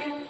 Thank you.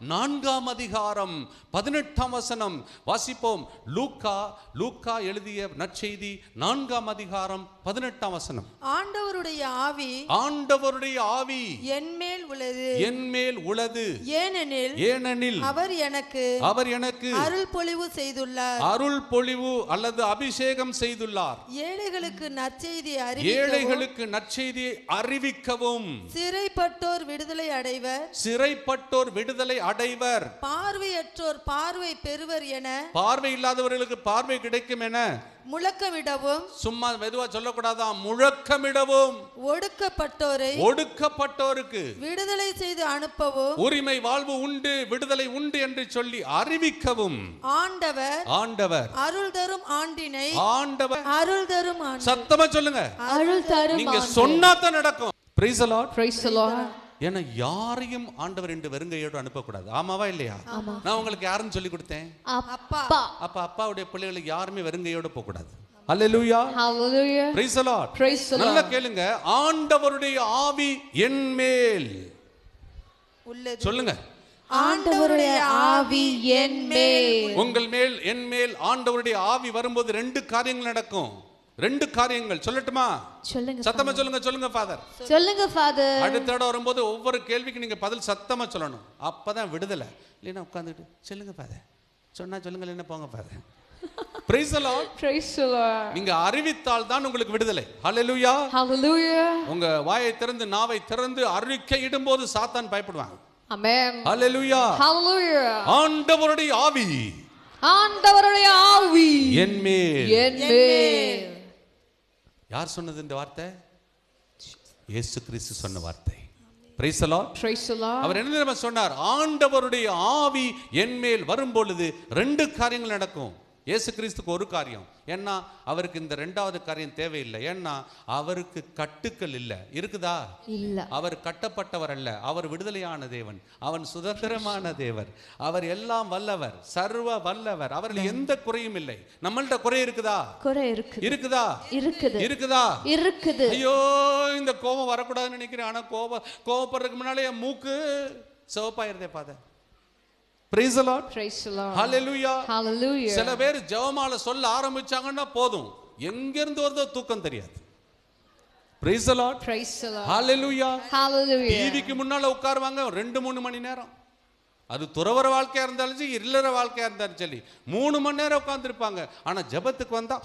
நான்காம் அதிகாரம் பதினெட்டாம் வசனம். வாசிப்போம். லூக்கா லூக்கா எழுதிய நற்செய்தி நான்காம் அதிகாரம் பதினெட்டாம் வசனம். ஆண்டவருடைய ஆவி ஆண்டவருடைய ஆவி என்மேல் உள்ளது. என் மேல் உளது ஏனெனில் ஏனெனில் அவர் எனக்கு அவர் எனக்கு அருள் பொழிவு செய்துள்ளார். அருள் பொழிவு அல்லது அபிஷேகம் செய்துள்ளார். ஏழைகளுக்கு நற்செய்தி அறிவிக்கவும் ஏழைகளுக்கு நற்செய்தியை அறிவிக்கவும். சிறைப்பட்டோர் விடுதலை அடைவர். சிறைப்பட்டோர் விடுதலை அடைவர். பார்வையற்றோர் பார்வை பெறுவர் என பார்வை இல்லாதவர்களுக்கு பார்வை கிடைக்கும் என முழக்கமிடவும் சும்மா மெதுவா சொல்லக்கூடாதான் முழக்கமிடவும். ஒடுக்கப்பட்டோரை ஒடுக்கப்பட்டோருக்கு விடுதலை செய்து அனுப்பவும் உரிமை வாழ்வு உண்டு விடுதலை உண்டு என்று சொல்லி அறிவிக்கவும். ஆண்டவர் ஆண்டவர். அருள் தரும் ஆண்டினை ஆண்டவர். அருள் தரும் ஆண்டு சத்தமா சொல்லுங்க. அருள் தரும் நீங்க சொன்னாதான் நடக்கும். Praise the Lord. Praise the Lord. ஏன்னா யாரையும் ஆண்டவர் என்று வெறுங்கையோடு அனுப்பக்கூடாது. ஆமாவா இல்லையா? நான் உங்களுக்கு யாருன்னு சொல்லி கொடுத்தேன்? அப்பா. அப்பா. அப்ப அப்பாவுடைய பிள்ளைகளுக்கு யாருமே வெறுங்கையோடு போக கூடாது அல்லேலூயா Hallelujah. Praise the Lord. Praise the நல்லா Lord. கேளுங்க. ஆண்டவருடைய ஆவி என் மேல். உள்ளது. சொல்லுங்க. ஆண்டவருடைய ஆவி என் மேல். உங்கள் மேல் என் மேல் ஆண்டவருடைய ஆவி வரும்போது ரெண்டு காரியங்கள் நடக்கும். ரெண்டு காரியங்கள். சொல்லட்டுமா? சொல்லுங்க சத்தமா சொல்லுங்க சொல்லுங்க ஃபாதர் சொல்லுங்க ஃபாதர் அடுத்த இடம் வரும்போது ஒவ்வொரு கேள்விக்கு நீங்க பதில் சத்தமா சொல்லணும். அப்பதான் விடுதலை. இல்லைன்னா உட்காந்துட்டு சொல்லுங்க ஃபாதர் சொன்னா சொல்லுங்க இல்லைன்னா போங்க ஃபாதர் பிரைஸ் லார்ட் Lord. நீங்க அறிவித்தால் தான் உங்களுக்கு விடுதலை. ஹalleluya Hallelujah. உங்க வாயை திறந்து நாவை திறந்து அறிக்கை இடும்போது சாத்தான் பயப்படுவாங்க. Amen. ஹalleluya Hallelujah. ஆண்டவருடைய ஆவி. ஆண்டவருடைய ஆவி. என் மேல். என் மேல். யார் சொன்னது இந்த வார்த்தை? இயேசு கிறிஸ்து சொன்ன வார்த்தை. அவர் என்ன சொன்னார்? ஆண்டவருடைய ஆவி என் மேல் வரும் பொழுது ரெண்டு காரியங்கள் நடக்கும். இயேசு கிறிஸ்துக்கு ஒரு காரியம். ஏன்னா அவருக்கு இந்த ரெண்டாவது காரியம் தேவையில்லை. ஏன்னா அவருக்கு கட்டுக்கள் இல்லை. இருக்குதா? இல்ல. அவர் கட்டப்பட்டவர் அல்ல. அவர் விடுதலையான தேவன். அவன் சுதந்திரமான தேவர். அவர் எல்லாம் வல்லவர். சர்வ வல்லவர். அவரில் எந்த குறையும் இல்லை. நம்மள்ட்ட குறை இருக்குதா? குறை இருக்குது இருக்குதா? இருக்குது. இருக்குதா? இருக்குது. ஐயோ இந்த கோபம் வரக்கூடாதுன்னு நினைக்கிறேன். ஆனா கோபம் கோபப்படுறதுக்கு முன்னாலே என் மூக்கு சிவப்பாயிருதே பாத praise lord Praise the Lord. ஹalleluya Hallelujah. சில பேர் ஜெபமால சொல்ல ஆரம்பிச்சாங்கன்னா போதும் எங்க இருந்து வருதோ தூக்கம் தெரியாது praise lord Praise the Lord. ஹalleluya Hallelujah. டிவிக்கு முன்னால உட்காருவாங்க ரெண்டு மூணு மணி நேரம் அது துறவர வாழ்க்கையா இருந்தாலும் சரி இல்லற வாழ்க்கையா இருந்தாலும் சரி மூணு மணி நேரம் உட்கார்ந்திருப்பாங்க ஆனா ஜெபத்துக்கு வந்தா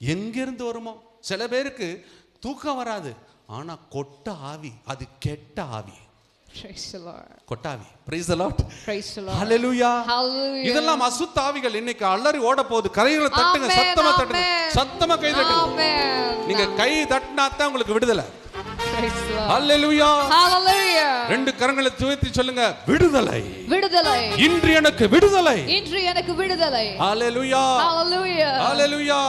எங்கிருந்து வருமோ சில பேருக்கு தூக்கம் வராது ஆனா கொட்ட ஆவி அது கெட்ட ஆவி. கொட்டாவி praise the Lord Praise the Lord. Hallelujah. இதெல்லாம் அசுத்த ஆவிகள் இன்னைக்கு அலறி ஓட போகுது கரைகளை தட்டுங்க சத்தமா தட்டுங்க. சத்தமா கை தட்டுங்க. நீங்க கை தட்டினா தான் உங்களுக்கு விடுதலை. ஹalleluya. ரெண்டு கரங்களை துவத்தி சொல்லுங்க விடுதலை விடுதலை இன்று எனக்கு விடுதலை இன்று எனக்கு விடுதலை ஹalleluya. ஹalleluya.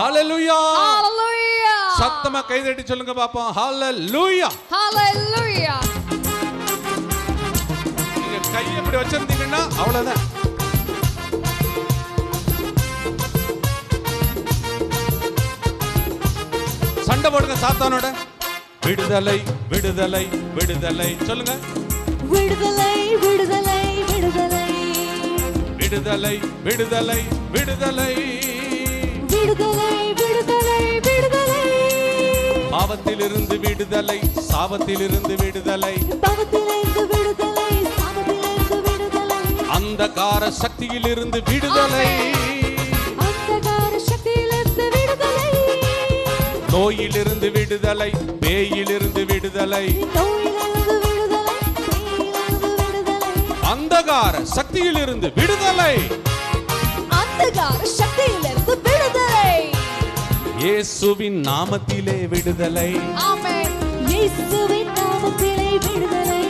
ஹalleluya. சத்தமா கை தட்டி சொல்லுங்க பாப்போம் ஹalleluya. நீங்க கை இப்படி வச்சிருந்தீங்கன்னா அவ்வளவுதான். சண்டை போடுங்க சாத்தானோட. விடுதலை விடுதலை விடுதலை. சொல்லுங்க. விடுதலை விடுதலை விடுதலை. விடுதலை விடுதலை விடுதலை. விடுதலை விடுதலை விடுதலை. பாவத்திலிருந்து விடுதலை சாபத்திலிருந்து விடுதலை. பவத்திலிருந்து விடுதலை. அந்தகார சக்தியிலிருந்து விடுதலை. நோயிலிருந்து விடுதலை பேயிலிருந்து விடுதலை. அந்தகார சக்தியிலிருந்து விடுதலை. அந்தகார சக்தியிலிருந்து விடுதலை. இயேசுவின் நாமத்திலே விடுதலை. இயேசுவின் நாமத்திலே விடுதலை.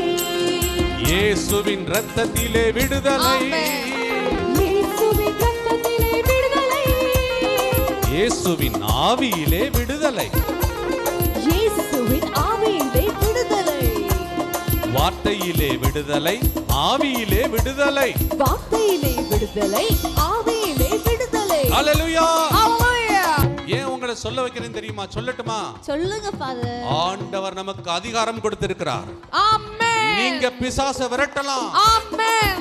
இயேசுவின் ரத்தத்திலே விடுதலை. இயேசுவின் ஆவியிலே விடுதலை வார்த்தையிலே விடுதலை ஆவியிலே விடுதலை வார்த்தையிலே விடுதலை ஆவியிலே விடுதலை அல்லேலூயா. ஏன் உங்களை சொல்ல வைக்கிறேன் தெரியுமா சொல்லட்டுமா சொல்லுங்க ஃபாதர் ஆண்டவர் நமக்கு அதிகாரம் கொடுத்திருக்கிறார் Amen. நீங்க பிசாச விரட்டலாம். Amen.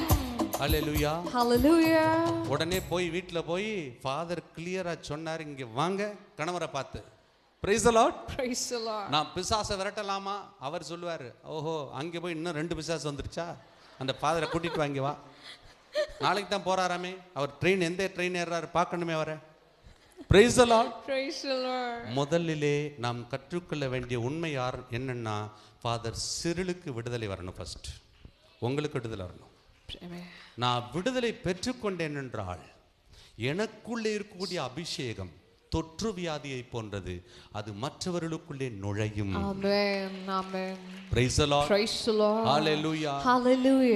அல்லேலூயா Hallelujah. உடனே போய் வீட்டில் போய் ஃபாதர் கிளியரா சொன்னார் இங்க வாங்க கணவரை பார்த்து. Praise Lord Praise the Lord. நான் பிசாசை விரட்டலாமா? அவர் சொல்லுவார் ஓஹோ அங்கே போய் இன்னும் ரெண்டு பிசாசு வந்துருச்சா? அந்த ஃபாதரை கூட்டிட்டு வாங்க வா. நாளைக்கு தான் போறாராமே. அவர் ட்ரெயின் எந்த ட்ரெயின் ஏறாரு பார்க்கணுமே அவரை. முதலிலே நாம் கற்றுக்கொள்ள வேண்டிய உண்மை யார்? என்னன்னா ஃபாதர் சிறிலுக்கு விடுதலை வரணும் ஃபர்ஸ்ட் உங்களுக்கு விடுதலை வரணும். நான் விடுதலை பெற்றுக்கொண்டேன் என்றால் எனக்குள்ளே இருக்கக்கூடிய அபிஷேகம் தொற்று வியாதியை போன்றது. அது மற்றவர்களுக்குள்ளே நுழையும்.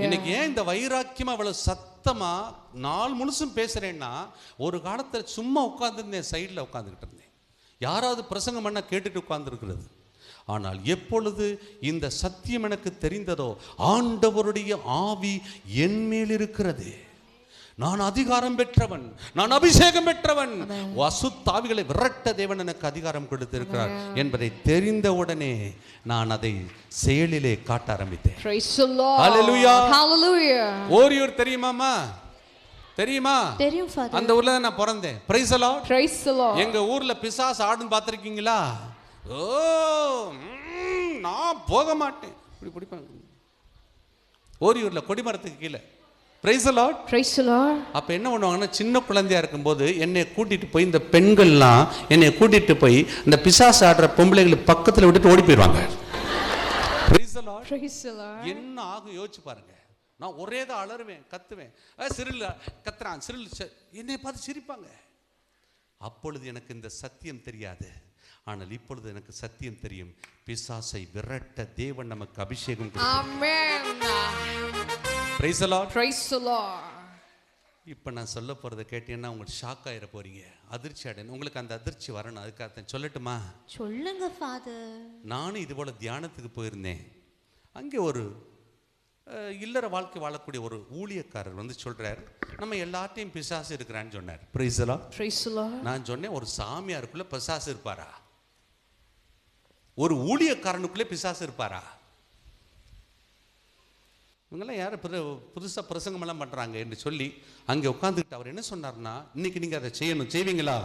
இன்னைக்கு ஏன் இந்த வைராக்கியம் அவ்வளவு சத்தமா நாள் முழுசும் பேசுறேன்னா ஒரு காலத்துல சும்மா உட்கார்ந்துருந்தேன் சைடில் உட்காந்துக்கிட்டு இருந்தேன். யாராவது பிரசங்கம் பண்ண கேட்டுட்டு உட்கார்ந்துருக்கிறது. ஆனால் எப்பொழுது இந்த சத்தியம் எனக்கு தெரிந்ததோ ஆண்டவருடைய ஆவி என் மேல் இருக்கிறது. நான் அதிகாரம் பெற்றவன் நான் அபிஷேகம் பெற்றவன். அசுத்தாவிகளை விரட்ட தேவன் எனக்கு அதிகாரம் கொடுத்திருக்கிறார் என்பதை தெரிந்தவுடனே நான் அதை செயலிலே காட்ட ஆரம்பித்தேன். ஓரியூர் தெரியுமாமா தெரியுமா? தெரியும் அந்த ஊர்ல நான் பிறந்தேன். Praise Lord. எங்க ஊர்ல பிசாசு ஆடுன்னு பார்த்துருக்கீங்களா? ஓ நான் போக மாட்டேன். இப்படி பிடிப்பாங்க. ஓரியூர்ல கொடிமரத்துக்கு கீழே. Praise Lord Praise the Lord. அப்ப என்ன பண்ணுவாங்கன்னா சின்ன குழந்தையா இருக்கும்போது என்னை கூட்டிட்டு போய் இந்த பெண்கள்லாம் என்னை கூட்டிட்டு போய் இந்த பிசாசு ஆடுற பொம்பளைகளை பக்கத்துல விட்டுட்டு ஓடி போயிடுவாங்க Praise the Lord. Praise the Lord. என்ன ஆகும் யோசிச்சு பாருங்க நான் ஒரே தான் அலறுவேன் கத்துவேன் சிறில் கத்துறான் சிறில் என்னை பார்த்து சிரிப்பாங்க அப்பொழுது எனக்கு இந்த சத்தியம் தெரியாது ஆனால் இப்பொழுது எனக்கு சத்தியம் தெரியும் பிசாசை விரட்ட தேவன் நமக்கு அபிஷேகம். Praise Lord Praise the Lord. இப்போ நான் சொல்ல போகிறத கேட்டீங்கன்னா உங்களுக்கு ஷாக் ஆயிட போறீங்க. அதிர்ச்சி அடையணும். உங்களுக்கு அந்த அதிர்ச்சி வரணும். அதுக்காக தான் சொல்லட்டுமா? சொல்லுங்க ஃபாதர் நானும் இது போல் தியானத்துக்கு போயிருந்தேன். அங்கே ஒரு இல்லற வாழ்க்கை வாழக்கூடிய ஒரு ஊழியக்காரர் வந்து சொல்றார். நம்ம எல்லார்ட்டையும் பிசாசு இருக்கிறான்னு சொன்னார். The Lord. நான் சொன்னேன் ஒரு சாமியாருக்குள்ள பிசாசு இருப்பாரா? ஒரு ஊழியக்காரனுக்குள்ளே பிசாசு இருப்பாரா? இவங்கெல்லாம் யாரும் புது புதுசாக பிரசங்கமெல்லாம் பண்ணுறாங்க என்று சொல்லி அங்கே உட்காந்துக்கிட்டு அவர் என்ன சொன்னார்னா இன்னைக்கு நீங்கள் அதை செய்யணும் செய்வீங்களா?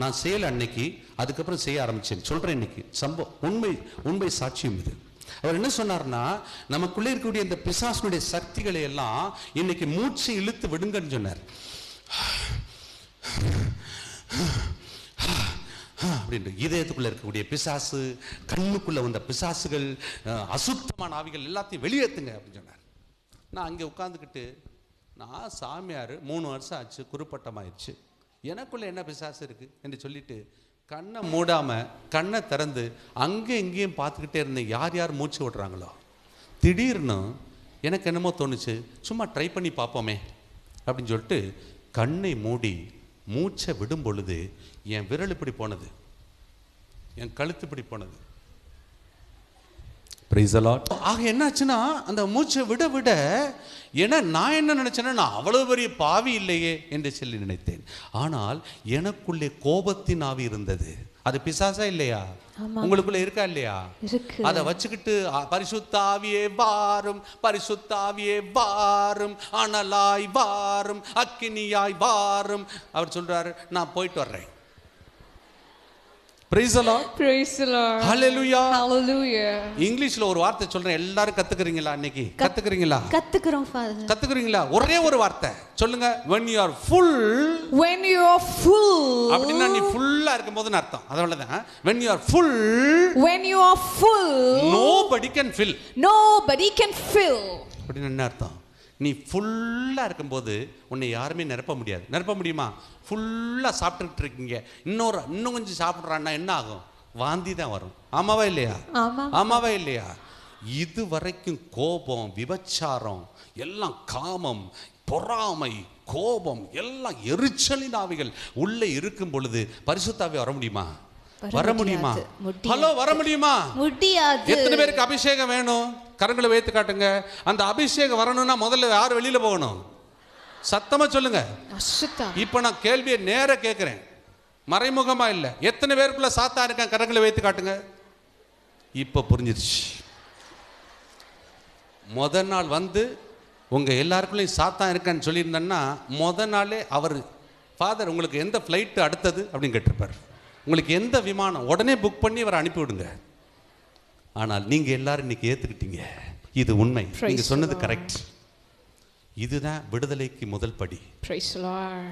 நான் செய்யலை அன்னைக்கு அதுக்கப்புறம் செய்ய ஆரம்பிச்சேன். சொல்கிறேன் இன்னைக்கு. சம்பவம் உண்மை உண்மை சாட்சியம் இது. அவர் என்ன சொன்னார்னா நமக்குள்ளே இருக்கக்கூடிய இந்த பிசாசனுடைய சக்திகளை எல்லாம் இன்னைக்கு மூச்சு இழுத்து விடுங்கன்னு சொன்னார். அப்படின்ட்டு இதயத்துக்குள்ள இருக்கக்கூடிய பிசாசு கண்ணுக்குள்ள வந்த பிசாசுகள் அசுத்தமான ஆவிகள் எல்லாத்தையும் வெளியேற்றுங்க அப்படின்னு சொன்னார். நான் அங்கே உட்காந்துக்கிட்டு நான் சாமியார் மூணு வருஷம் ஆச்சு குறுப்பட்டமாயிடுச்சு எனக்குள்ளே என்ன பிசாசு இருக்கு? என்று சொல்லிட்டு கண்ணை மூடாமல் கண்ணை திறந்து அங்கே இங்கேயும் பார்த்துக்கிட்டே இருந்தேன் யார் யார் மூச்சு விடுறாங்களோ திடீர்னு எனக்கு என்னமோ தோணுச்சு சும்மா ட்ரை பண்ணி பார்ப்போமே அப்படின்னு சொல்லிட்டு கண்ணை மூடி மூச்சை விடும் பொழுது என் விரல் இப்படி போனது. என் கழுத்து இப்படி போனது. Lord. ஆக என்னாச்சுன்னா அந்த மூச்சை விட விட ஏன்னா நான் என்ன நினைச்சேன்னா நான் அவ்வளவு பெரிய பாவி இல்லையே என்று சொல்லி நினைத்தேன். ஆனால் எனக்குள்ளே கோபத்தின் ஆவி இருந்தது. அது பிசாசா இல்லையா? உங்களுக்குள்ள இருக்கா இல்லையா? அதை வச்சுக்கிட்டு அ, பரிசுத்த ஆவியே வாரும் பரிசுத்த ஆவியே வாரும் அனலாய் வாரும் அக்கினியாய் வாரும். அவர் சொல்றாரு நான் போயிட்டு வர்றேன் Praise the Lord. Praise the Lord. Hallelujah. Hallelujah. இங்கிலீஷ்ல ஒரு வார்த்தை சொல்றேன். எல்லாரும் கத்துக்கிறீங்களா இன்னைக்கு? கத்துக்கிறீங்களா? கத்துக்கிறோம் ஃபாதர் கத்துக்கிறீங்களா? ஒரே ஒரு வார்த்தை. சொல்லுங்க. When you are full. When you are full, அப்படின்னா நீ ஃபுல்லா இருக்கும்போதுன்னு அர்த்தம். அதனால தான் when you are full. When you are full, nobody can fill. Nobody can fill. அப்படின்னு என்ன அர்த்தம்? நீ ஃபுல்லாக இருக்கும்போது உன்னை யாருமே நிரப்ப முடியாது. நிரப்ப முடியுமா? ஃபுல்லாக சாப்பிட்டுக்கிட்டு இருக்கீங்க. இன்னொரு இன்னும் கொஞ்சம் சாப்பிட்றான்னா என்ன ஆகும்? வாந்தி தான் வரும். ஆமாவா இல்லையா? ஆமா. ஆமாவா இல்லையா? இது வரைக்கும் கோபம் விபச்சாரம் எல்லாம் காமம் பொறாமை கோபம் எல்லாம் எரிச்சலின் ஆவிகள் உள்ளே இருக்கும் பொழுது பரிசுத்தாவி வர முடியுமா? வர முடியுமா. ஹலோ வர முடியுமா? முடியாது. எத்தனை பேருக்கு அபிஷேகம் வேணும்? கரங்களை வைத்து காட்டுங்க. அந்த அபிஷேகம் வரணும்னா முதல்ல யார் வெளியில போகணும்? சத்தமா சொல்லுங்க. இப்போ நான் கேள்வியை நேர கேட்குறேன் மறைமுகமா இல்லை. எத்தனை பேருக்குள்ள சாத்தா இருக்கேன்? கரங்களை வைத்து காட்டுங்க. இப்போ புரிஞ்சிருச்சு. முத நாள் வந்து உங்க எல்லாருக்குள்ளேயும் சாத்தான் இருக்கான்னு சொல்லியிருந்தேன்னா முத நாளே அவர் ஃபாதர் உங்களுக்கு எந்த ஃப்ளைட்டு அடுத்தது அப்படின்னு கேட்டிருப்பார். உங்களுக்கு எந்த விமானம் உடனே புக் பண்ணி அவரை அனுப்பி விடுங்க. ஆனால் நீங்க எல்லாரும் இன்னைக்கு ஏத்துக்கிட்டீங்க. இது உண்மை. Praise நீங்க the சொன்னது. கரெக்ட் இதுதான் விடுதலைக்கு முதல் படி. Praise the Lord.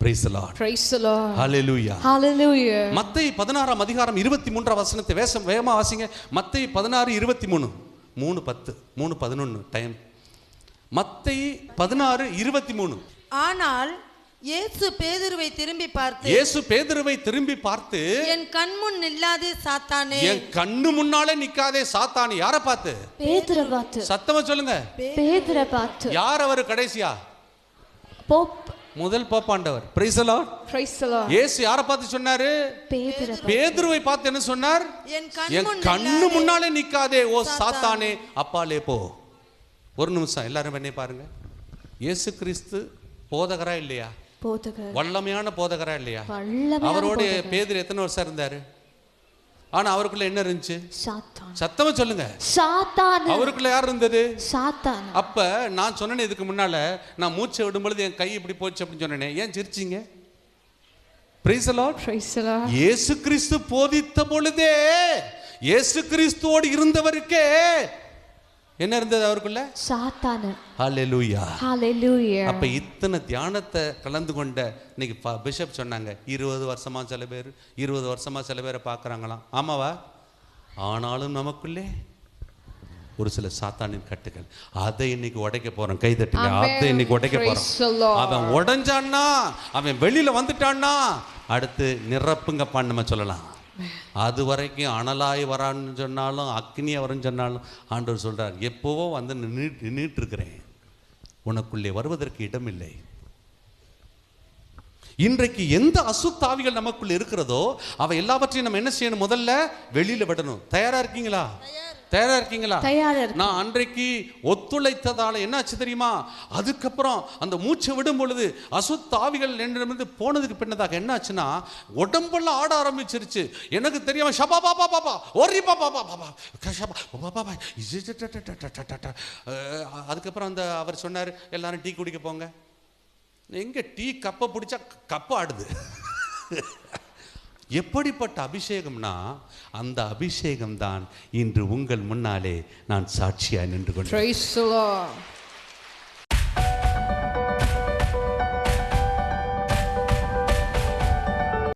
Praise lord Praise the Lord. ஹalleluya Hallelujah. மத்தேயு பதினாறாம் அதிகாரம் இருபத்தி மூன்றாம் வசனத்தை வேசம் வேகமா வாசிங்க. மத்தேயு பதினாறு இருபத்தி மூணு மூணு பத்து மூணு பதினொன்று டைம் மத்தேயு பதினாறு இருபத்தி மூணு ஆனால் இயேசு பேதுருவை திரும்பி பார்த்து இயேசு பேதுருவை திரும்பி பார்த்து என் கண்முன் நில்லாதே சாத்தானே. என் கண்ணு முன்னாலே நிக்காதே சாத்தானி. யாரை பார்த்து? பேதுரை பார்த்து. சத்தமா சொல்லுங்க. பேதுரை பார்த்து. யார் அவர் கடைசியா? போப். முதல் போப்பாண்டவர். Praise Lord Praise the Lord. இயேசு யாரை பார்த்து சொன்னாரு? பேதுரை பேதுருவை பார்த்து என்ன சொன்னார்? என் கண்ணு. முன்னாலே நிக்காதே ஓ சாத்தானே. அப்பாலே போ. ஒரு நிமிஷம் எல்லாரும் என்னை பாருங்க. இயேசு கிறிஸ்து போதகரா இல்லையா? போதகர். வல்லமையான போதகரா இல்லையா? போதகர். பேதர் எத்தனை வருஷம் இருந்தாரு? ஆனா அவருக்குள்ள என்ன இருந்துச்சு? சாத்தான். சத்தமா சொல்லுங்க. சாத்தான் அவருக்குள்ள யார் இருந்தது? சாத்தான் அப்ப நான் சொன்னேனே இதுக்கு முன்னால நான் மூச்சை விடும் பொழுது என் கை இப்படி போச்சு அப்படின்னு சொன்னேனே ஏன் சிரிச்சீங்க? Price lord. இயேசு கிறிஸ்து போதித்த பொழுதே இயேசு கிறிஸ்துவோடு இருந்தவருக்கே என்ன இருந்தது அவருக்குள்ள? சாத்தான். ஹalleluya Hallelujah. அப்ப இத்தனை தியானத்தை கலந்து கொண்ட இன்னைக்கு பிஷப் சொன்னாங்க இருபது வருஷமா சில பேர் இருபது வருஷமா சில பேரை பார்க்கறாங்களாம். ஆமாவா? ஆனாலும் நமக்குள்ளே ஒரு சில சாத்தானின் கட்டுகள். அதை இன்னைக்கு உடைக்க போறோம் கை தட்டுங்க Amen. அதை இன்னைக்கு உடைக்க போறோம். அவன் உடைஞ்சான்னா அவன் வெளியில வந்துட்டான்னா அடுத்து நிரப்புங்கப்பான்னு நம்ம சொல்லலாம். அது வரைக்கும் அனலாய் வரான்னு சொன்னாலும் அக்னியை வரும்னு சொன்னாலும் ஆண்டவர் சொல்றார் எப்போவோ வந்து நின்று நின்றுட்டு இருக்கிறேன் உனக்குள்ளே வருவதற்கு இடமில்லை. இன்றைக்கு எந்த அசுத்தாவிகள் நமக்குள்ள இருக்கிறதோ அவை எல்லாவற்றையும் நம்ம என்ன செய்யணும்? முதல்ல வெளியில விடணும். தயாரா இருக்கீங்களா? தயாரா இருக்கீங்களா? தயாரா. நான் அன்றைக்கு ஒத்துழைத்ததால என்னாச்சு தெரியுமா? அதுக்கப்புறம் அந்த மூச்சை விடும் பொழுது அசுத்தாவிகள் என்னிடமிருந்து போனதுக்கு பின்னதாக என்னாச்சுன்னா உடம்பெல்லாம் ஆட ஆரம்பிச்சிருச்சு. எனக்கு தெரியாம ஷபா பாபா பாபா ஒரி பாபா பாபா பாபா அதுக்கப்புறம் அந்த அவர் சொன்னார் எல்லாரும் டீ குடிக்க போங்க. எங்க டீ கப்பை பிடிச்சா கப்பை ஆடுது. எப்படிப்பட்ட அபிஷேகம்னா அந்த அபிஷேகம் தான் இன்று உங்கள் முன்னாலே நான் சாட்சியாக நின்று கொண்டேன்.